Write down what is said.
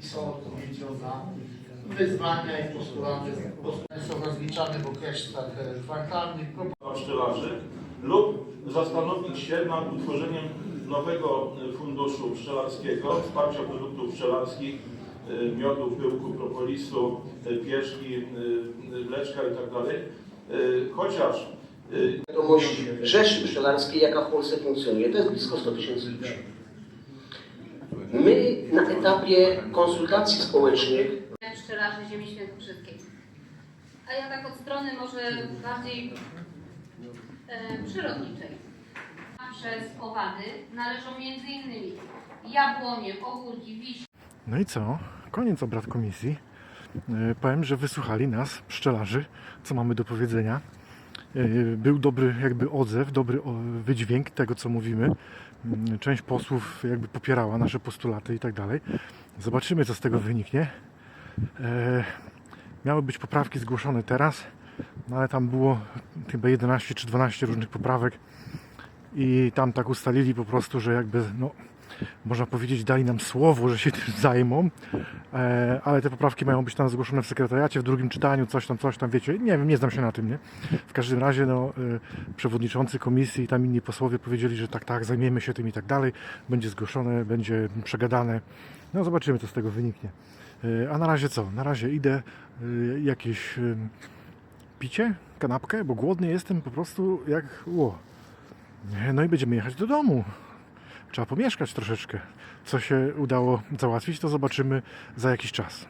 są odpowiedzią na wyzwania i postulaty, postulaty są rozliczane w okresach e, kwartalnych. pszczelarzy lub zastanowić się nad utworzeniem nowego funduszu pszczelarskiego, wsparcia produktów pszczelarskich, y, miodu, pyłku, propolisu, pieszki, mleczka itd. Y, Chociaż y, Wiadomość Rzeszy Pszczelarskiej, jaka w Polsce funkcjonuje, to jest blisko 100 tysięcy ludzi. My na etapie konsultacji społecznych pszczelarzy Ziemi Świętokrzyskiej. A ja tak od strony może bardziej e, przyrodniczej. Przez owady należą m.in. jabłonie, ogórki, wiśnie, No i co? Koniec obrad komisji. E, Powiem, że wysłuchali nas, pszczelarzy, co mamy do powiedzenia. E, Był dobry jakby odzew, dobry wydźwięk tego, co mówimy. Mm, Część posłów jakby popierała nasze postulaty i tak dalej. Zobaczymy, co z tego wyniknie. E, Miały być poprawki zgłoszone teraz, no ale tam było chyba 11 czy 12 różnych poprawek i tam tak ustalili po prostu, że jakby no, można powiedzieć, dali nam słowo, że się tym zajmą, e, ale te poprawki mają być tam zgłoszone w sekretariacie, w drugim czytaniu, coś tam, coś tam, wiecie, nie wiem, nie znam się na tym, nie? W każdym razie, no, e, przewodniczący komisji i tam inni posłowie powiedzieli, że tak, tak, zajmiemy się tym i tak dalej, będzie zgłoszone, będzie przegadane, no zobaczymy, co z tego wyniknie. E, a na razie co? Na razie idę e, jakieś e, picie, kanapkę, bo głodny jestem po prostu jak, ło. No i będziemy jechać do domu trzeba pomieszkać troszeczkę. Co się udało załatwić, to zobaczymy za jakiś czas.